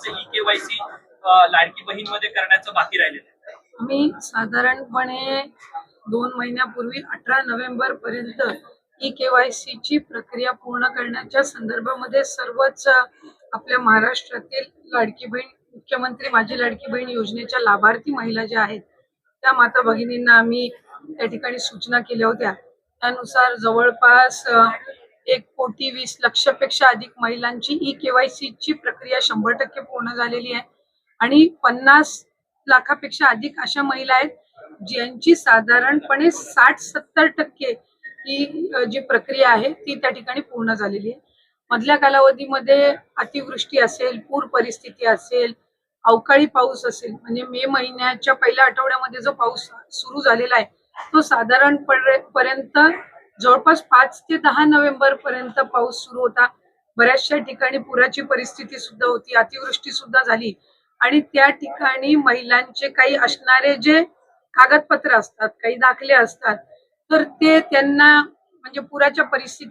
तुमचं e KYC लाडकी बहीणमध्ये करण्याचं बाकी राहिलेलं मी साधारणपणे दोन महिन्यापूर्वी अठरा नोव्हेंबर पर्यंत ई केवायसी ची प्रक्रिया पूर्ण करण्याच्या संदर्भामध्ये सर्वच आपल्या महाराष्ट्रातील लाडकी बहीण मुख्यमंत्री माझी लाडकी बहीण योजनेच्या लाभार्थी महिला ज्या आहेत त्या माता भगिनींना आम्ही त्या ठिकाणी सूचना केल्या होत्या. त्यानुसार जवळपास एक कोटी वीस लक्षपेक्षा अधिक महिलांची ई केवायसी ची प्रक्रिया शंभर टक्के पूर्ण झालेली आहे. आणि पन्नास लाखापेक्षा अधिक अशा महिला आहेत ज्यांची साधारणपणे साठ सत्तर टक्के ही जी प्रक्रिया आहे ती त्या ठिकाणी पूर्ण झालेली आहे. मधल्या कालावधीमध्ये अतिवृष्टी असेल पूर परिस्थिती असेल अवकाळी पाऊस असेल म्हणजे मे महिन्याच्या पहिल्या आठवड्यामध्ये जो पाऊस सुरू झालेला आहे तो साधारण पर्यंत जवळपास पाच ते दहा नोव्हेंबर पर्यंत पाऊस सुरू होता. बऱ्याचशा ठिकाणी पुराची परिस्थिती सुद्धा होती अतिवृष्टी सुद्धा झाली. आणि त्या ठिकाणी महिलांचे काही असणारे जे कागदपत्र असतात काही दाखले असतात तर ते त्यांना म्हणजे पुराच्या परिस्थिती